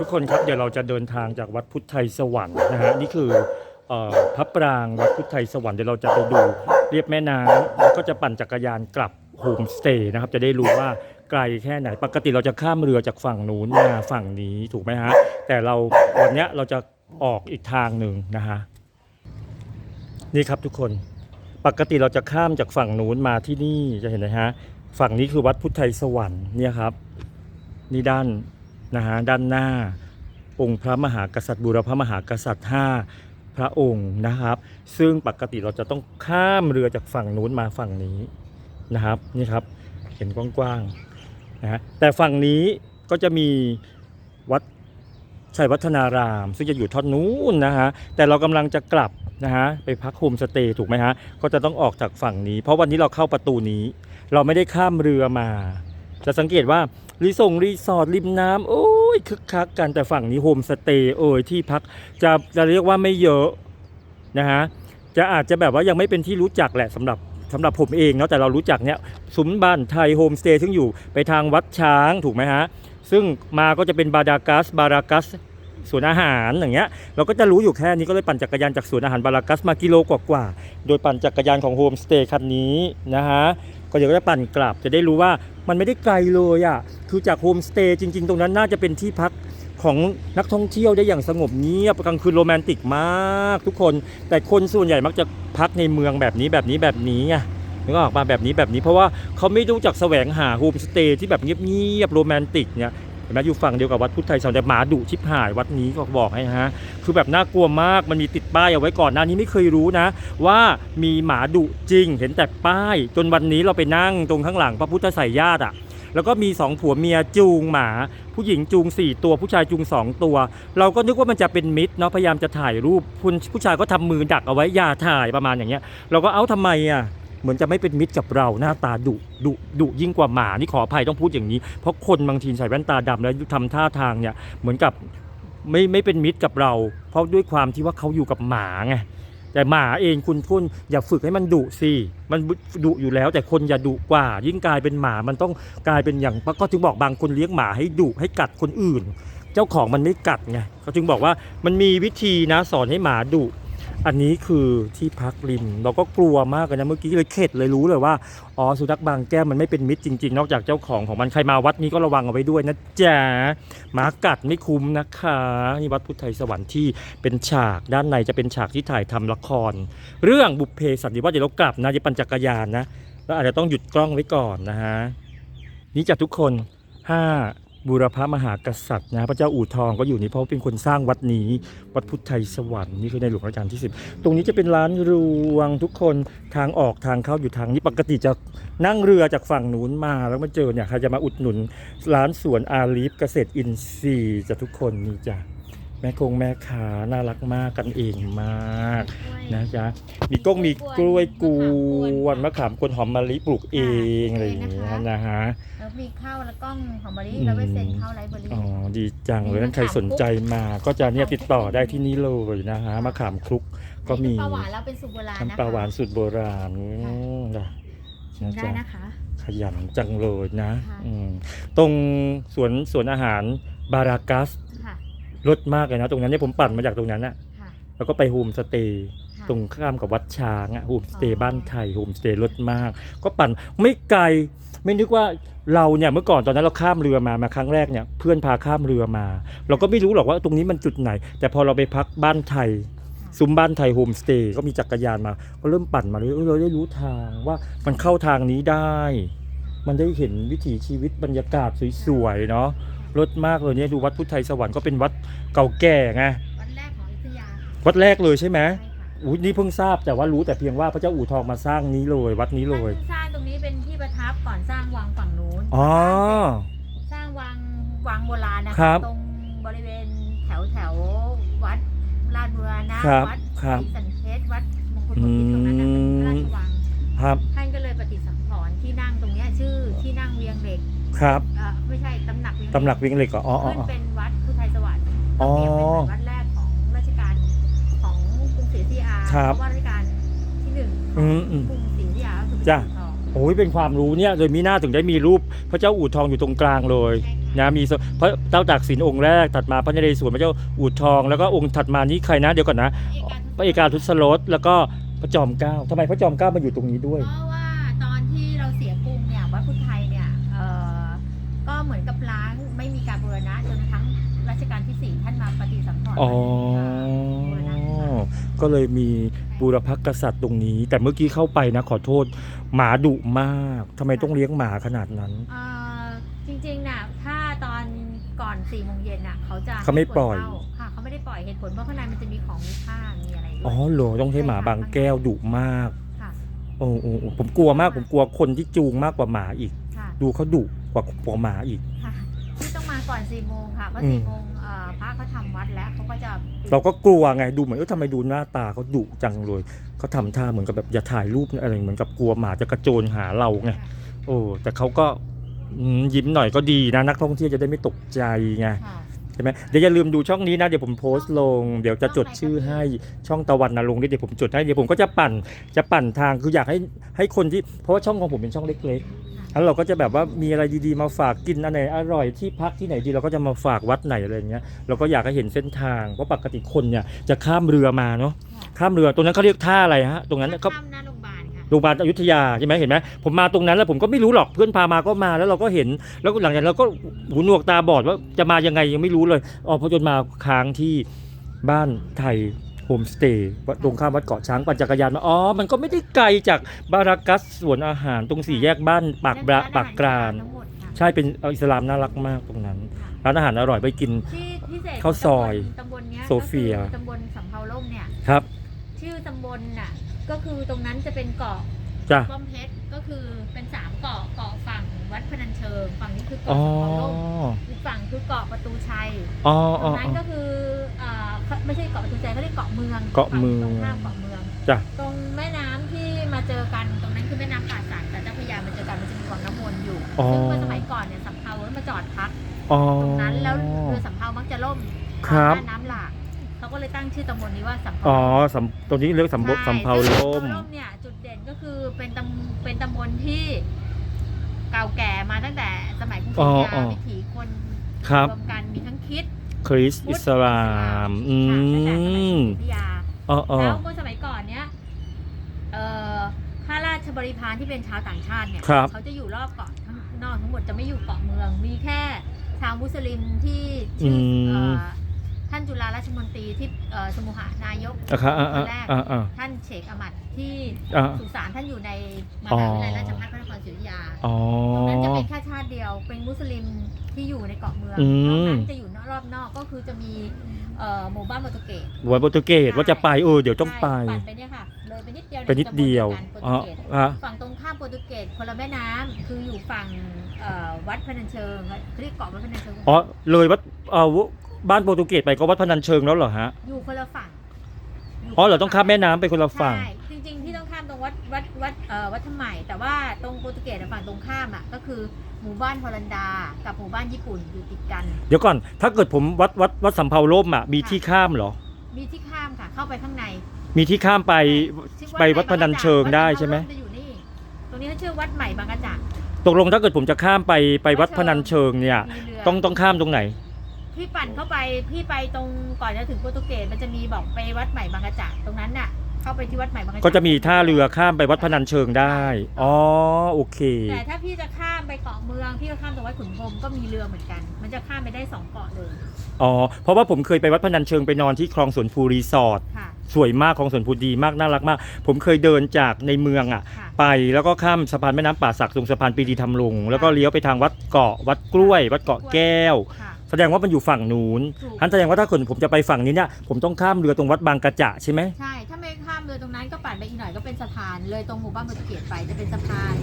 ทุกคนครับเดี๋ยวเราจะเดินทางจากวัดพุทธไทยสวรรค์นะฮะนี่คือพระปรางวัดพุทธไทยสวรรค์เดี๋ยวเราจะไปดูเรียบแม่น้ำแล้วก็จะปั่นจักรยานกลับโฮมสเตย์นะครับ จะได้รู้ว่าไกลแค่ไหน ปกติเราจะข้ามเรือจากฝั่งนู้นมาฝั่งนี้ถูกไหมฮะ แต่เราวันนี้เราจะออกอีกทางหนึ่งนะฮะนี่ครับทุกคนปกติเราจะข้ามจากฝั่งนู้นมาที่นี่จะเห็นไหมฮะฝั่งนี้คือวัดพุทธไทยสวรรค์เนี่ยครับนี่ด้าน นะฮะด้านหน้า องค์พระมหากษัตริย์บูรพมหากษัตริย์ห้าพระองค์นะครับ ซึ่งปกติเราจะต้องข้ามเรือจากฝั่งนู้นมาฝั่งนี้นะครับนี่ครับเห็นกว้างๆนะแต่ฝั่งนี้ก็จะมีวัดชัยวัฒนาราม ซึ่งจะอยู่ทอดนู้นนะฮะแต่เรากำลังจะกลับนะฮะไปพักโฮมสเตย์ถูกไหมฮะก็จะต้องออกจากฝั่งนี้ เพราะวันนี้เราเข้าประตูนี้ เราไม่ได้ข้ามเรือมา จะสังเกตว่า รีสอร์ทรีสอร์ทริมน้ำโอ้ยคึกคักกันแต่ฝั่งนี้โฮมสเตย์เอ่ยที่พักจะจะเรียกว่าไม่เยอะนะฮะจะอาจจะแบบว่ายังไม่เป็นที่รู้จักแหละสำหรับสำหรับผมเองเนาะแต่เรารู้จักเนี่ยซุ้มบ้านไทยโฮมสเตย์ซึ่งอยู่ไปทางวัดช้างถูกไหมฮะ ซึ่งมาก็จะเป็นบาดากัสบารากัสสวนอาหารอย่างเงี้ยเราก็จะรู้อยู่แค่นี้ก็เลยปั่นจักรยานจากสวนอาหารบารากัสมากิโลกว่าๆโดยปั่นจักรยานของโฮมสเตย์คันนี้นะฮะ ก็เดี๋ยวก็จะปั่นกลับจะได้รู้ว่ามันไม่ได้ไกลเลยอะ่ะคือจากโฮมสเตย์จริง ๆ ตรงนั้นน่าจะเป็นที่พักของนักท่องเที่ยวได้อย่างสงบเงียบกลางคืนโรแมนติกมากทุกคน แต่คนส่วนใหญ่มักจะพักในเมืองแบบนี้แบบนี้แบบนี้ไงนึกออกมาแบบนี้แบบนี้เพราะว่าเขาไม่รู้จักแสวงหาโฮมสเตย์ที่แบบเงียบๆโรแมนติกเนี่ย ห็นไหมอยู่ฝั่งเดียวกับวัดพุทธไทยสวรรค์แต่หมาดุชิบหายวัดนี้ก็บอกให้ฮะ คือแบบน่ากลัวมากมันมีติดป้ายเอาไว้ก่อนหน้านี้ไม่เคยรู้นะ ว่ามีหมาดุจริง เห็นแต่ป้าย จนวันนี้เราไปนั่งตรงข้างหลังพระพุทธไสยญาติอะแล้วก็มีสองผัวเมียจูงหมา ผู้หญิงจูง 4 ตัวผู้ชายจูง 2 ตัว เราก็นึกว่ามันจะเป็นมิตรเนาะพยายามจะถ่ายรูปคุณผู้ชายก็ทำมือดักเอาไว้อย่าถ่ายประมาณอย่างเงี้ยเราก็เอ้าทำไมอะ เหมือนจะไม่เป็นมิตรกับเราหน้าตาดุดุดุยิ่งกว่าหมานี่ขออภัยต้องพูดอย่างนี้ เพราะคนบางทีใส่แว่นตาดำแล้วทำท่าทางเนี่ยเหมือนกับไม่ไม่เป็นมิตรกับเรา เพราะด้วยความที่ว่าเขาอยู่กับหมาไงแต่หมาเองคุณคุณอย่าฝึกให้มันดุสิมันดุอยู่แล้ว แต่คนอย่าดุกว่า ยิ่งกลายเป็นหมามันต้องกลายเป็นอย่างก็ถึงบอกบางคนเลี้ยงหมาให้ดุให้กัดคนอื่น เจ้าของมันไม่กัดไงเขาจึงบอกว่ามันมีวิธีนะสอนให้หมาดุ อันนี้คือที่พักริม เราก็กลัวมากเลยนะเมื่อกี้เลยเข็ดเลยรู้เลยว่าอ๋อสุนัขบางแก้วมันไม่เป็นมิตรจริง ๆ นอกจากเจ้าของของมันใครมาวัดนี้ก็ระวังเอาไว้ด้วยนะจ๊ะหมากัดไม่คุ้มนะคะนี่วัดพุทธไทยสวรรค์ที่เป็นฉากด้านในจะเป็นฉากที่ถ่ายทำละคร เรื่องบุพเพสันนิวาสเดี๋ยวเรากลับนะจะปั่นจักรยานนะแล้วอาจจะต้องหยุดกล้องไว้ก่อนนะฮะนี่จากทุกคนห้า บูรพมหากษัตริย์นะพระเจ้าอู่ทองก็อยู่นี่เพราะเป็นคนสร้างวัดนี้ วัดพุทธไทยสวรรค์นี่คือในหลวงรัชกาลที่ 10 ตรงนี้จะเป็นร้านรวงทุกคนทางออกทางเข้าอยู่ทางนี้ปกติจะนั่งเรือจากฝั่งนู้นมาแล้วมาเจอเนี่ยใครจะมาอุดหนุน ร้านสวนอาลีฟเกษตรอินทรีย์จะทุกคนนี่จ้ะ แม่คงแม่ค้าน่ารักมากกันเองมากนะจ๊ะมีก้งมีกล้วยกวนมะขามกวนหอมมะลิปลูกเองอะไรอย่างเงี้ยนะฮะแล้วมีข้าวแล้วกล้องหอมมะลิอืมแล้วไปเซ็นข้าวไรเบอรี่อ๋อดีจังเลยนั้นใครสนใจมาก็จะเนี่ยติดต่อได้ที่นี่เลยนะฮะมะขามคลุกก็มีปลาหวานแล้วเป็นสูตรโบราณนะคะน้ำปลาหวานสูตรโบราณอืมนะชิมนะได้จ๊ะนะคะขยันจังเลยนะค่ะอืมตรงสวนสวนอาหารบารากัสค่ะ รสมากเลยนะ ตรงนั้นเนี่ยผมปั่นมาจากตรงนั้นอะค่ะ แล้วก็ไปโฮมสเตย์ค่ะ ตรงข้ามกับวัดช้างอะโฮมสเตอ๋ย์อ บ้านไทยโฮมสเตย์รถมาก ก็ปั่นไม่ไกล ไม่นึกว่าเราเนี่ยเมื่อก่อนตอนนั้นเราข้ามเรือมามาครั้งแรกเนี่ยเพื่อนพาข้ามเรือมา เราก็ไม่รู้หรอกว่าตรงนี้มันจุดไหน แต่พอเราไปพักบ้านไทย ซุ้มบ้านไทยโฮมสเตย์ก็มีจักรยานมา ก็เริ่มปั่นมาเลยเออเราได้รู้ทางว่ามันเข้าทางนี้ได้ มันได้เห็นวิถีชีวิตบรรยากาศสวยๆเนาะ รถมากเลยเนี่ยดูวัดพุทธไทยสวรรค์ก็เป็นวัดเก่าแก่ไงวันแรกของอยุธยาวัดแรกเลยใช่ไหมใช่ค่ะอุ้ยนี่เพิ่งทราบแต่ว่ารู้แต่เพียงว่าพระเจ้าอู่ทองมาสร้างนี้เลย วัดนี้เลย ท่านสร้างตรงนี้เป็นที่ประทับก่อนสร้างวังฝั่งนู้นอ๋อ สร้างวังวังโบราณนะครัคะบตรงบริเวณแถวแถววัดลาดบุรณะครับวัดครับศรีสันเพชรวัดมงคลบพิตรตรงนั้นนะเป็นพระราชวัง ครับ ท่านก็เลยปฏิสังขรณ์ที่นั่งตรงเนี้ยชื่อที่นั่งเวียงเหล็ก ครับ เอ่อไม่ใช่ตำหนักเวียงเหล็กตำหนักวิ่งเหล็กเหรออ๋ออ๋อขึ้นอ๋อ เป็นวัดพุทธไทยสวรรค์อ๋อเปรียบเป็นเหมือนวัดแรกของราชการของกรุงศรีอยุธยาครับเพราะว่าราชการที่หนึ่งขอืองมอืมกรุงศรีอยุธยาก็คือจ้ะปิ่นทองโอ้ยเป็นความรู้เนี่ยเลยมีหน้าถึงได้มีรูปพระเจ้าอู่ทองอยู่ตรงกลางเลยใช่ค่ะนะมีสพระเจ้าตากสินองค์แรกถัดมาพระนเรศวรพระเจ้าอู่ทอง แล้วก็องค์ถัดมานี้ใครนะเดี๋ยวก่อนนะพระเอกาทุสรสแล้วก็พระจอมเกล้าทำไมพระจอมเกล้ามาอยู่ตรงนี้ด้วย เพราะว่าตอนที่เราเสียกรุงเนี่ยวัดพุทธไทยเนี่ยเอ่อก็เหมือนกับล้างไม่มีการบูรณะจนกระทั้งรัชกาลที่สี่ท่านมา ปฏิสังขรณ์อ๋อบูรณะขึ้นมาก็เลยมีบูรพกษัตริย์ตรงนี้ แต่เมื่อกี้เข้าไปนะขอโทษ หมาดุมากทำไมต้องเลี้ยงหมาขนาดนั้น เอ่อจริงๆน่ะถ้าตอนก่อน4ี่โมงเย็นน่ะเขาจะเขาไม่ปล่อย ให้คนเข้าค่ะเขาไม่ได้ปล่อยเหตุผลเพราะข้างในมันจะมีของมีค่ามีอะไรด้วยอ๋อเหรอต้องใช้หมาบางแก้วดุมากค่ะโอ้โอ้โอ้ผมกลัวมากผมกลัวคนที่จูงมากกว่าหมาอีก ค่ะดูเขาดุกว่ากว่าหมาอีก ค่ะที่ต้องมา ก่อน4ี่โมงค่ะเพราะอืม สี่โมงเอ่อพระเขาทำวัดแล้วเขาก็จะปิดเราก็กลัวไงดูเหมือนเออทำไมดูหน้าตาเขาดุจังเลยเขาทำท่าเหมือนกับแบบอย่าถ่ายรูปอะไรเหมือนกับกลัวหมาจะกระโจนหาเราไงค่ะโอ้แต่เขาก็อืมยิ้มหน่อยก็ดีนะนักท่องเที่ยวจะได้ไม่ตกใจไงค่ะ ใช่ไหมเดี๋ยวอย่าลืมดูช่องนี้นะเดี๋ยวผมโพสต์ลง เดี๋ยวจะจดชื่อให้ช่องตะวันนรงค์นี่เดี๋ยวผมจดให้เดี๋ยวผมก็จะปั่นจะปั่นทางคืออยากให้ให้คนที่เพราะว่าช่องของผมเป็นช่องเล็กๆ แล้วเราก็จะแบบว่ามีอะไรดีๆมาฝากกินอันไหนอร่อยที่พักที่ไหนดีเราก็จะมาฝากวัดไหนอะไรอย่างเงี้ยเราก็อยากให้เห็นเส้นทางเพราะปกติคนเนี่ยจะข้ามเรือมาเนาะค่ะข้ามเรือตรงนั้นเขาเรียกท่าอะไรฮะตรงนั้นเขาข้ามหน้าโรงพยาบาลค่ะโรงพยาบาลอยุธยาใช่ไหมเห็นไหมผมมาตรงนั้นแล้วผมก็ไม่รู้หรอกเพื่อนพามาก็มาแล้วเราก็เห็นแล้วหลังจากนั้นเราก็หูหนวกตาบอดว่าจะมายังไงยังไม่รู้เลยอ๋อพอจนมาค้างที่บ้านไทยโฮ มสเตย์วัดตรงข้ามวัดเกาะช้างปั่นจักรยานมาอ๋อ มันก็ไม่ได้ไกลจากบารากัสสวนอาหารตรงสี่แยกบ้านปากบระปากกราน ทั้งหมดค่ะใช่เป็นอิสลามน่ารักมากตรงนั้น ค่ะร้านอาหารอร่อยไปกิน ที่พิเศษข้าวซอยตำบลเนี้ยโซเฟีย ก็คือตำบลสำเภาล่มเนี่ย ครับชื่อตำบลน่ะ ก็คือตรงนั้นจะเป็นเกาะจ้ะป้อมเพชร ก็คือเป็นสามเกาะ เกาะฝั่งวัดพนัญเชิง ฝั่งนี้คืออ๋เกาะอสำเภาล่มอีกฝั่งคือเกาะประตูชัย อ๋อตอ๋รองนั้นอ๋อก็คืออ่า ไม่ใช่เกาะประตูชัยเขาเรียกเกาะเมืองเกาะเมืองฝั่ตรงข้ามเกาะเมืองจ้ะ ตรงแม่น้ำที่มาเจอกันตรงนั้นคือแม่น้ำป่าสักแต่เจ้าพระยามาเจอกันมันจะมีวังน้ำวนอยู่อ๋อ ซึ่งเมื่อสมัยก่อนเนี่ยสำเภาแล้วมาจอดพักอ๋อ ตรงนั้นแล้วเรือสำเภามักจะล่มครับ ตอนหน้าน้ำหลากเขาก็เลยตั้งชื่อตำบลนี้ว่าสำเภาอ๋อสำตรงนี้เรียกสำบใช่สำเภาซึ่งล่มสำเภาล่มเนี่ยจุดเด่นก็คือเป็นตำเป็นตำบลที่เก่าแก่มาตั้งแต่สมัยกรุงศรีอยุธอ๋ออ๋ยาอวิถีคนครับรวมกันมีทั้งคริด คริสต์อิสลาม อืค่ะตั้งแต่สมัยกรุงศรีอมยุธยาอ๋ออ๋อแล้วเมื่อสมัยก่อนเนี้ยเอ่อข้าราชบริพารที่เป็นชาวต่างชาติเนี่ยครับเขาจะอยู่รอบเกาะทั้งนอกทั้งหมดจะไม่อยู่เกาะเมือง มีแค่ชาวมุสลิมที่อืชื่อมเอ่อท่านจุฬาราชมนตรีที่เอ่อสมุหานายกอะครับอ่าคอ่านแรกอ่าอ่าท่านเชคอมัดที่อ่าสุสานท่านอยู่ในมอ๋อหาวิทยาลัยราชภัฏพระนครศรีอยุธยา อ๋อ ตรงนั้นจะเป็นแค่ชาติเดียว เป็นมุสลิมที่อยู่ในเกาะเมืองอืม นอกนั้นจะอยู่ รอบนอกก็คือจะมีเอ่อหมู่บ้านโปรตุเกส วัยโปรตุเกสว่าจะไปเออเดี๋ยวต้องไป ใช่ปั่นไปเนี่ยค่ะเลยไปนิดเดียวไปนิดเดียวตำบลเดียวกันโปรตุเกสอ๋อฮะฝั่งตรงข้ามโปรตุเกสคนละแม่น้ำคืออยู่ฝั่งเอ่อวัดพนัญเชิงเขาเรียกเกาะวัดพนัญเชิงอ๋อเลยวัดเอ่อบ้านโปรตุเกสไปก็วัดพนัญเชิงแล้วเหรอฮะ อยู่คนละฝั่งยู่อ๋อเหราต้องข้ามแม่น้ำไปคนละฝั่ง ใช่ วัดวัดวัดเอ่อวัดธรรมใหม่แต่ว่าตรงโปรตุเกสอะฝั่งตรงข้ามอะก็คือหมู่บ้านฮอลันดา กับหมู่บ้านญี่ปุ่นอยู่ติดกัน เดี๋ยวก่อน ถ้าเกิดผมวัดวัดวัดสำเภาล่มอะมีที่ข้ามเหรอ มีที่ข้ามค่ะ เข้าไปข้างใน มีที่ข้ามไปชื่อไปวัดพนัญเชิงได้ใช่ไหมวัดพนัญเชิงจะอยู่นี่ตรงนี้เขาชื่อวัดใหม่บางกระจักตกลงถ้าเกิดผมจะข้ามไปไปวัดพนัญเชิงเนี่ยมีเรือต้องต้องข้ามตรงไหน พี่ปั่นเข้าไปพี่ไปตรงก่อนจะถึงโปรตุเกสมันจะมีบอกไปวัดใหม่บางกระจักตรงนั้นน่ะ เข้าไปที่วัดใหม่บางกระจัก็จะมีท่าเรือข้ามไปวัดพนัญเชิงได้ อ๋อโอเค แต่ถ้าพี่จะข้ามไปเกาะเมืองพี่ก็ข้ามตรงวัดขุนพรหมก็มีเรือเหมือนกัน มันจะข้ามไปได้สองเกาะเลยอ๋อเพราะว่าผมเคยไปวัดพนัญเชิงไปนอนที่คลองสวนภูรีสอร์ทค่ะ สวยมากคลองสวนภูดีมากน่ารักมาก ผมเคยเดินจากในเมืองอะ ค่ะ ไปแล้วก็ข้ามสะพานแม่น้ำป่าสักตรงสะพานปรีดีธรรมลงแล้วก็เลี้ยวไปทางวัดเกาะวัดกล้วย วัดเกาะแก้ว ค่ะ แสดงว่ามันอยู่ฝั่งนู้นถูกท่านแสดงว่าถ้าคนผมจะไปฝั่งนี้เนี่ยผมต้องข้ามเรือตรงวัดบางกระจะใช่ไหมใช่ ถ้าไม่ข้ามเรือตรงนั้นก็ปั่นไปอีกหน่อยก็เป็นสะพาน เลยตรงหมู่บ้านโปรตุเกสไปจะเป็นสะพาน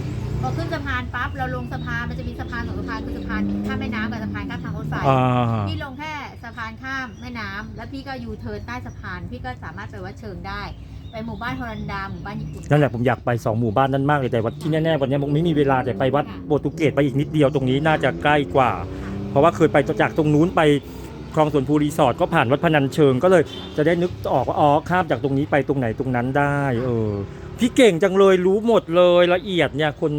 พอขึ้นสะพานปั๊บเราลงสะพานมันจะมีสะพานสองสะพานคือสะพานข้ามแม่น้ำกับสะพานข้ามทางรถไฟ อ่าพี่ลงแค่สะพานข้ามแม่น้ำแล้วพี่ก็ยูเทิร์นใต้สะพาน พี่ก็สามารถไปวัดเชิงได้ ไปหมู่บ้านฮอลันดาหมู่บ้านญี่ปุ่น นั่นแหละผมอยากไปสองหมู่บ้านนั้นมากเลยแต่ว่าที่แน่ๆวันนี้ผมไม่มีเวลาแต่ไปวัดโปรตุเกสไปอีกนิดเดียวตรงนี้น่าจะใกล้กว่า เพราะว่าเคยไปจากตรงนู้นไปคลองสวนภูรีสอร์ทก็ผ่านวัดพนัญเชิงก็เลยจะได้นึกออกว่าอ๋อข้ามจากตรงนี้ไปตรงไหนตรงนั้นได้ เออ พี่เก่งจังเลยรู้หมดเลยละเอียดเนี่ยคน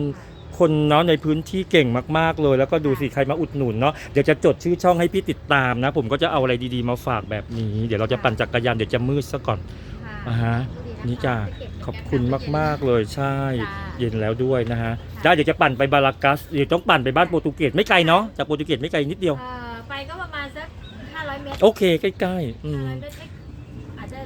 คคนเนาะในพื้นที่เก่งมากๆเลย แล้วก็ดูสิใครมาอุดหนุนเนาะเดี๋ยวจะจดชื่อช่องให้พี่ติดตามนะ ผมก็จะเอาอะไรดีๆมาฝากแบบนี้ เดี๋ยวเราจะปั่นจักรยานเดี๋ยวจะมืดซะก่อนค่ะอ่าฮะ ดูดีะคะ นี่จ้าไปเก็บขอบคุณมาก ๆ เลยใช่จ้าเย็นแล้วด้วยนะฮะ ได้เดี๋ยวจะปั่นไปบารากัส เดี๋ยวต้องปั่นไปบ้านโปรตุเกสไม่ไกลเนาะ จากโปรตุเกสไม่ไกลนิดเดียว เอ่อไปก็ประมาณสัก500 เมตรโอเคใกล้ๆอืม500เมตรไม่อาจจะ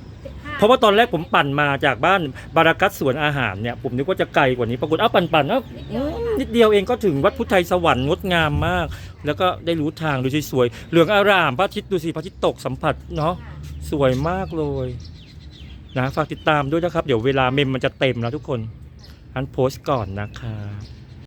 15เพราะว่าตอนแรกผมปั่นมาจากบ้านบารากัสสวนอาหารเนี่ย ผมนึกว่าจะไกลกว่านี้ ปรากฏอ้าวปั่นปั่นๆเอ้าอืมนิดเดียวเองก็ถึงวัดพุทธไทยสวรรค์งดงามมาก แล้วก็ได้รู้ทางดูสวยๆเหลืองอารามพระอาทิตย์ดูสิพระอาทิตย์ตกสัมผัสเนาะค่ะสวยมากเลย นะฝากติดตามด้วยนะครับ เดี๋ยวเวลาเมมมันจะเต็มแล้วทุกคนอันโพสต์ก่อนนะครับ